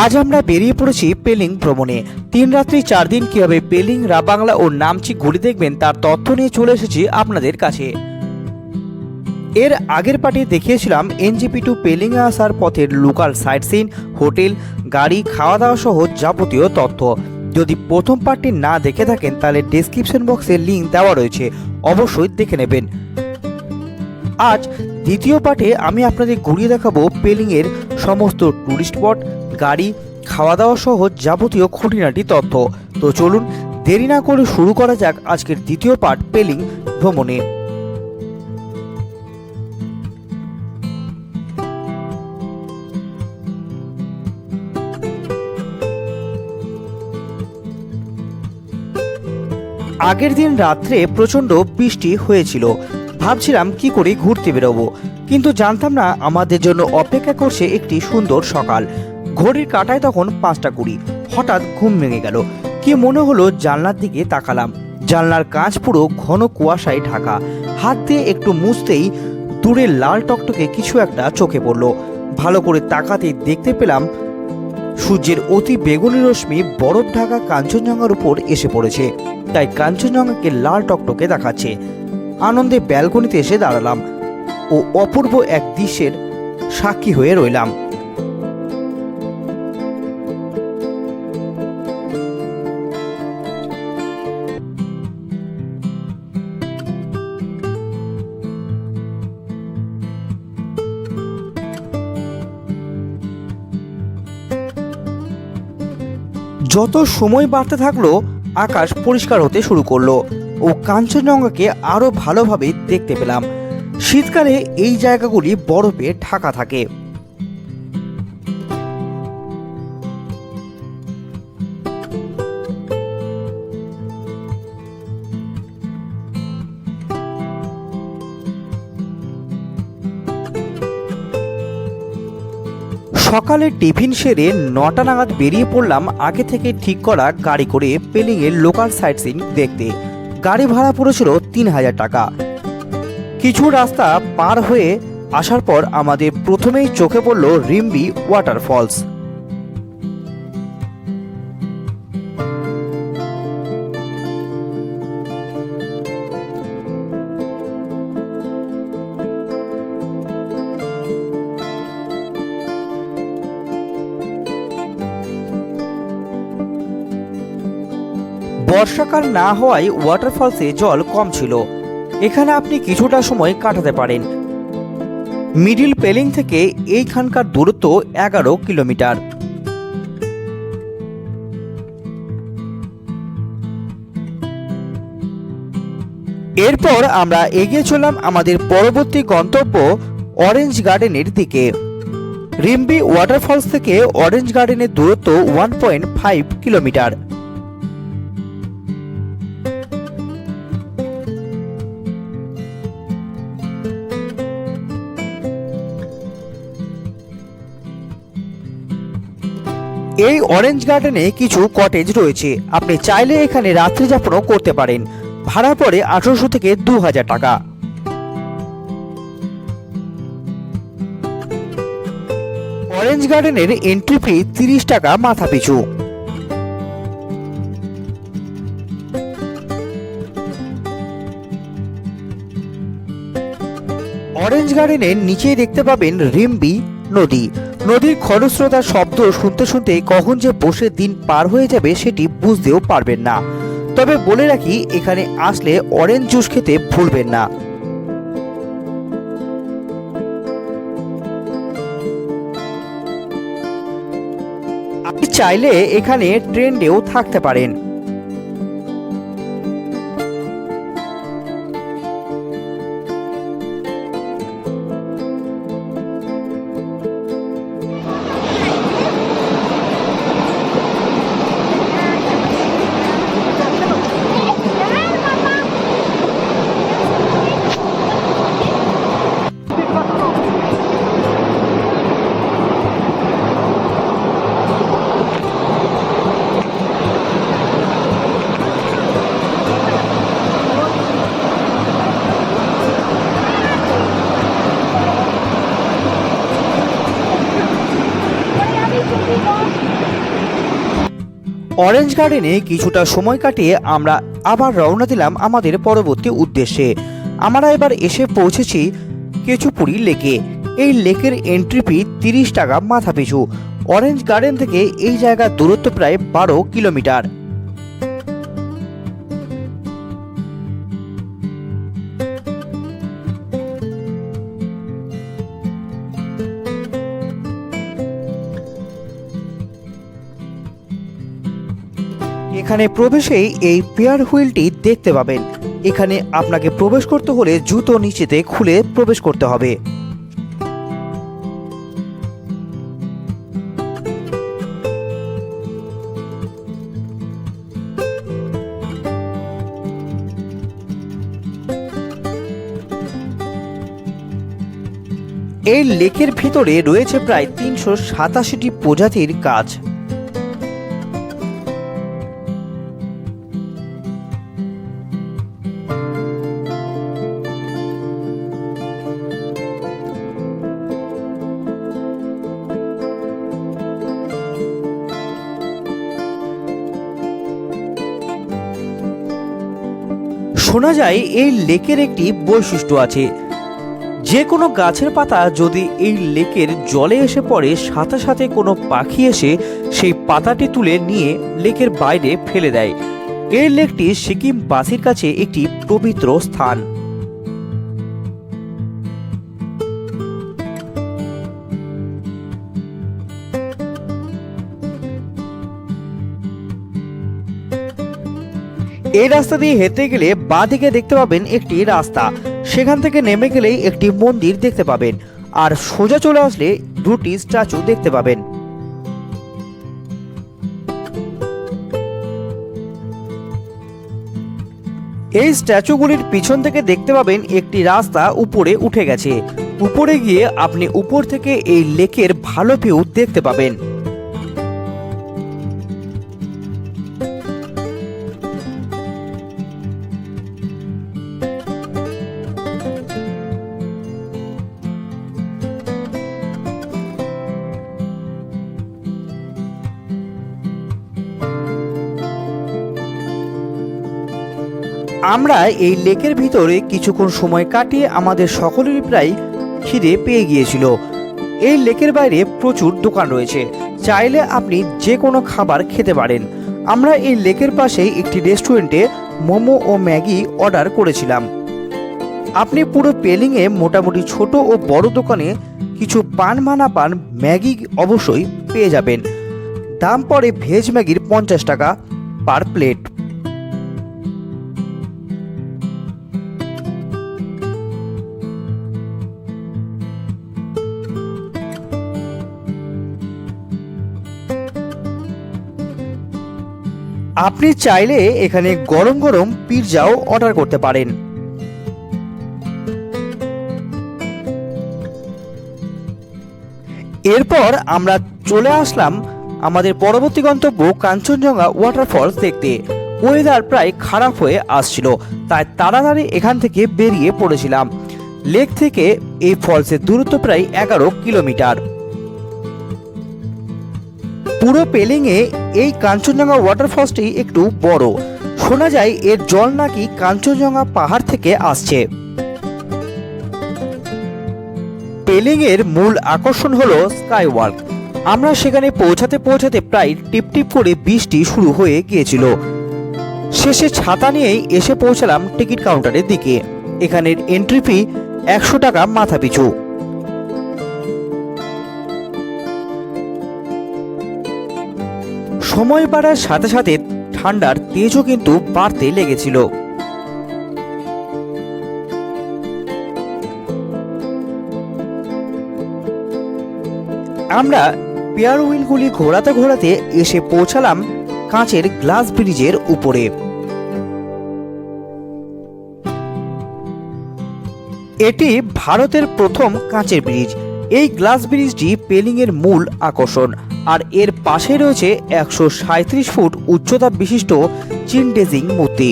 আজ আমরা বেরিয়ে পড়েছি পেলিং ভ্রমণে। তিন রাত্রি চার দিন কীভাবে পেলিং, রাবাংলা ও নামচি ঘুরে দেখবেন তার তথ্য নিয়ে চলে এসেছি আপনাদের কাছে। এর আগের পার্টি দেখিয়েছিলাম এনজিপি টু পেলিংয়ে আসার পথের লোকাল সাইট সিন হোটেল, গাড়ি খাওয়া দাওয়া সহ যাবতীয় তথ্য। যদি প্রথম পার্টটি না দেখে থাকেন, তাহলে ডেসক্রিপশন বক্সে লিঙ্ক দেওয়া রয়েছে। অবশ্যই দেখে নেবেন। আজ দ্বিতীয় পার্টে আমি আপনাদের ঘুরিয়ে দেখাবো পেলিংয়ের সমস্ত টুরিস্ট স্পট গাড়ি খাওয়া দাওয়া সহ যাবতীয় খুঁটিনাটি তথ্য। তো চলুন দেরি না করে শুরু করা যাক আজকের দ্বিতীয় পার্ট পেলিং ভ্রমণে। আগের দিন রাত্রে প্রচণ্ড বৃষ্টি হয়েছিল। ভাবছিলাম কি করে ঘুরতে বেরোবো, কিন্তু জানতাম না আমাদের জন্য অপেক্ষা করছে একটি সুন্দর সকাল। ঘড়ির কাটায় তখন পাঁচটা কুড়ি। হঠাৎ ঘুম ভেঙে গেল। কি মনে হলো জানলার দিকে তাকালাম। জানলার কাঁচ পুরো ঘন কুয়াশায় ঢাকা। হাত দিয়ে একটু মুছতেই দূরে লাল টকটকে কিছু একটা চোখে পড়ল। ভালো করে তাকাতে দেখতে পেলাম, সূর্যের অতি বেগুনি রশ্মি বরফ ঢাকা কাঞ্চনজঙ্ঘার উপর এসে পড়েছে। তাই কাঞ্চনজঙ্ঘাকে লাল টকটকে দেখাচ্ছে। আনন্দে ব্যালকনিতে এসে দাঁড়ালাম। ও অপূর্ব এক দৃশ্যের সাক্ষী হয়ে রইলাম। যত সময় বাড়তে থাকল, আকাশ পরিষ্কার হতে শুরু করল ও কাঞ্চনজঙ্ঘাকে আরও ভালোভাবে দেখতে পেলাম। শীতকালে এই জায়গাগুলি বরফে ঢাকা থাকে। সকালে টিফিন সেরে নটা নাগাদ বেরিয়ে পড়লাম আগে থেকে ঠিক করা গাড়ি করে পেলিংয়ের লোকাল সাইট সিন দেখতে। গাড়ি ভাড়া পড়েছিল তিন হাজার টাকা। কিছু রাস্তা পার হয়ে আসার পর আমাদের প্রথমেই চোখে পড়ল রিম্বি ওয়াটারফলস। বর্ষাকাল না হওয়ায় ওয়াটারফলসে জল কম ছিল। এখানে আপনি কিছুটা সময় কাটাতে পারেন। মিডিল পেলিং থেকে এইখানকার দূরত্ব এগারো কিলোমিটার। এরপর আমরা এগিয়ে চললাম আমাদের পরবর্তী গন্তব্য অরেঞ্জ গার্ডেনের দিকে। রিম্বি ওয়াটারফলস থেকে অরেঞ্জ গার্ডেনের দূরত্ব ওয়ান পয়েন্ট ফাইভ কিলোমিটার এই অরেঞ্জ গার্ডেনে কিছু কটেজ রয়েছে। আপনি চাইলে এখানে রাত্রি যাপনও করতে পারেন। ভাড়া পড়ে আঠারোশো থেকে দু হাজার টাকা। অরেঞ্জ গার্ডেনের এন্ট্রি ফি তিরিশ টাকা মাথা পিছু। অরেঞ্জ গার্ডেনের নিচেই দেখতে পাবেন রিম্বি নদী। নদীর খরস্রোতার শব্দ শুনতে শুনতে কখন যে বসে দিন পার হয়ে যাবে সেটি বুঝতেও পারবেন না। তবে বলে রাখি, এখানে আসলে অরেঞ্জ জুস খেতে ভুলবেন না। আপনি চাইলে এখানে ট্রেন্ডেও থাকতে পারেন। অরেঞ্জ গার্ডেনে কিছুটা সময় কাটিয়ে আমরা আবার রওনা দিলাম আমাদের পরবর্তী উদ্দেশ্যে। আমরা এবার এসে পৌঁছেছি কেচুপুরি লেকে। এই লেকের এন্ট্রি ফি তিরিশ টাকা মাথা পিছু অরেঞ্জ গার্ডেন থেকে এই জায়গার দূরত্ব প্রায় বারো কিলোমিটার। এখানে প্রবেশেই এই পেয়ার হুইলটি দেখতে পাবেন। এখানে আপনাকে প্রবেশ করতে হলে জুতো নিচেতে খুলে প্রবেশ করতে হবে। এই লেকের ভিতরে রয়েছে প্রায় তিনশো সাতাশিটি প্রজাতির গাছ। শোনা যায় এই লেকের একটি বৈশিষ্ট্য আছে। যে কোনো গাছের পাতা যদি এই লেকের জলে এসে পড়ে, সাথে সাথে কোনো পাখি এসে সেই পাতাটি তুলে নিয়ে লেকের বাইরে ফেলে দেয়। এই লেকটি সিকিমবাসীর কাছে একটি পবিত্র স্থান। এই রাস্তা দিয়ে হেঁটে গেলে বাঁ দিকে দেখতে পাবেন একটি রাস্তা। সেখান থেকে নেমে গেলেই একটি মন্দির দেখতে পাবেন। আর সোজা চলে আসলে দুটি স্ট্যাচু দেখতে পাবেন। এই স্ট্যাচুগুলির পিছন থেকে দেখতে পাবেন একটি রাস্তা উপরে উঠে গেছে। উপরে গিয়ে আপনি উপর থেকে এই লেকের ভালো ভিউ দেখতে পাবেন। আমরা এই লেকের ভিতরে কিছুক্ষণ সময় কাটিয়ে আমাদের সকলেরই প্রায় খিদে পেয়ে গিয়েছিল। এই লেকের বাইরে প্রচুর দোকান রয়েছে। চাইলে আপনি যে কোনো খাবার খেতে পারেন। আমরা এই লেকের পাশেই একটি রেস্টুরেন্টে মোমো ও ম্যাগি অর্ডার করেছিলাম। আপনি পুরো পেলিংয়ে মোটামুটি ছোট ও বড় দোকানে কিছু পান মানা পান ম্যাগি অবশ্যই পেয়ে যাবেন। দাম পড়ে ভেজ ম্যাগির পঞ্চাশ টাকা পার প্লেট। আপনি চাইলে এখানে গরম গরম পিৎজাও অর্ডার করতে পারেন। এরপর আমরা চলে আসলাম আমাদের পরবর্তী গন্তব্য কাঞ্চনজঙ্ঘা ওয়াটারফলস দেখতে। ওয়েদার প্রায় খারাপ হয়ে আসছিল, তাই তাড়াতাড়ি এখান থেকে বেরিয়ে পড়েছিলাম। লেক থেকে এই ফলসের দূরত্ব প্রায় এগারো কিলোমিটার। পুরো পেলিংয়ে এই কাঞ্চনজঙ্ঘা ওয়াটারফলসটি একটু বড়। শোনা যায় এর জল নাকি কাঞ্চনজঙ্ঘা পাহাড় থেকে আসছে। পেলিংয়ের মূল আকর্ষণ হলো স্কাই ওয়ার্ক আমরা সেখানে পৌঁছাতে পৌঁছাতে প্রায় টিপটিপ করে বৃষ্টি শুরু হয়ে গিয়েছিল। শেষে ছাতা নিয়েই এসে পৌঁছালাম টিকিট কাউন্টারের দিকে। এখানের এন্ট্রি ফি একশো টাকা মাথা সময় বাড়ার সাথে সাথে ঠান্ডার তেজও কিন্তু বাড়তে লেগেছিল। আমরা পেয়ার হুইলগুলি ঘোরাতে ঘোরাতে এসে পৌঁছালাম কাঁচের গ্লাস ব্রিজের উপরে। এটি ভারতের প্রথম কাঁচের ব্রিজ। এই গ্লাস ব্রিজটি পেলিংয়ের মূল আকর্ষণ। আর এর পাশে রয়েছে একশো ফুট উচ্চতা বিশিষ্ট চিনডেজিং মূর্তি।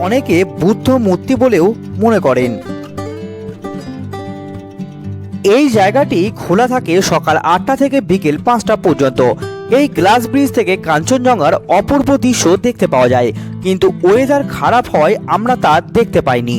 অনেকে বুদ্ধ মূর্তি বলেও মনে করেন। এই জায়গাটি খোলা থাকে সকাল আটটা থেকে বিকেল পাঁচটা পর্যন্ত। এই গ্লাস ব্রিজ থেকে কাঞ্চনজঙ্ঘার অপূর্ব দৃশ্য দেখতে পাওয়া যায়। কিন্তু ওয়েদার খারাপ হয় আমরা তা দেখতে পাইনি।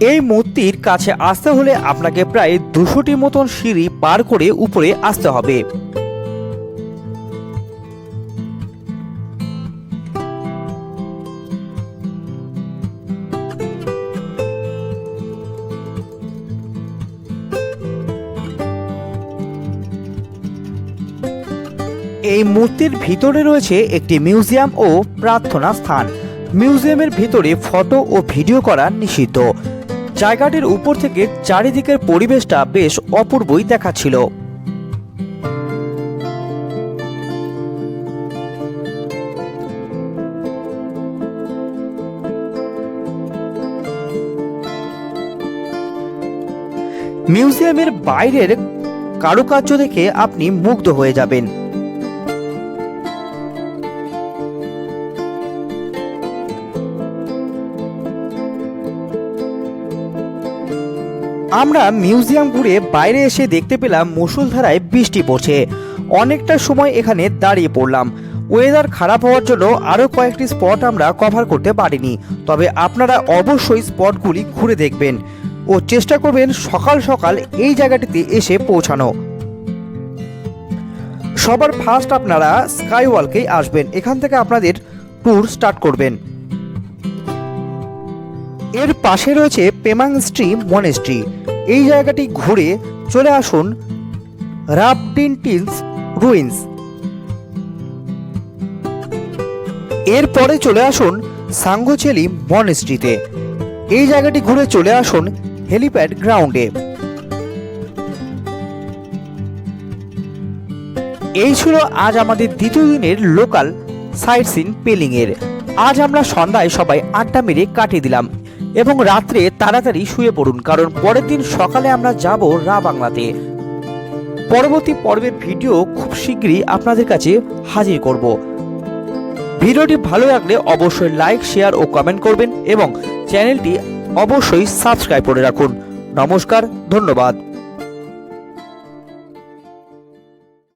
এই মূর্তির কাছে আসতে হলে আপনাকে প্রায় দুশোটি মতন সিঁড়ি পার করে উপরে আসতে হবে। এই মূর্তির ভিতরে রয়েছে একটি মিউজিয়াম ও প্রার্থনা স্থান। মিউজিয়ামের ভিতরে ফটো ও ভিডিও করা নিষিদ্ধ। জায়গাটির উপর থেকে চারিদিকের পরিবেশটা বেশ অপূর্বই দেখাচ্ছিল মিউজিয়ামের বাইরের কারুকার্য দেখে আপনি মুগ্ধ হয়ে যাবেন। আমরা মিউজিয়াম ঘুরে বাইরে এসে দেখতে পেলাম মুষলধারায় বৃষ্টি পড়ছে। অনেকটা সময় এখানে দাঁড়িয়ে পড়লাম। ওয়েদার খারাপ হওয়ার জন্য আরও কয়েকটি স্পট আমরা কভার করতে পারিনি। তবে আপনারা অবশ্যই স্পটগুলি ঘুরে দেখবেন ও চেষ্টা করবেন সকাল সকাল এই জায়গাটিতে এসে পৌঁছানো। সবার ফার্স্ট আপনারা স্কাই ওয়ালকেই আসবেন। এখান থেকে আপনাদের ট্যুর স্টার্ট করবেন। এর পাশে রয়েছে পেমাং পেমাংস্ট্রি মনেস্ট্রি। এই জায়গাটি ঘুরে চলে আসুন রাবডিন টিলস রুইন্স। এরপরে চলে আসুন সাঙ্গোচেলি মনেস্ট্রিতে। এই জায়গাটি ঘুরে চলে আসুন হেলিপ্যাড গ্রাউন্ডে। এই ছিল আজ আমাদের দ্বিতীয় দিনের লোকাল সাইট সিন পেলিংয়ের। আজ আমরা সন্ধ্যায় সবাই আড্ডা মেরে কাটিয়ে দিলাম। এবং রাত্রে তাড়াতাড়ি শুয়ে পড়ুন, কারণ পরের দিন সকালে আমরা যাব রা বাংলাতে। পরবর্তী পর্বের ভিডিও খুব শীঘ্রই আপনাদের কাছে হাজির করব। ভিডিওটি ভালো লাগলে অবশ্যই লাইক, শেয়ার ও কমেন্ট করবেন এবং চ্যানেলটি অবশ্যই সাবস্ক্রাইব করে রাখুন। নমস্কার, ধন্যবাদ।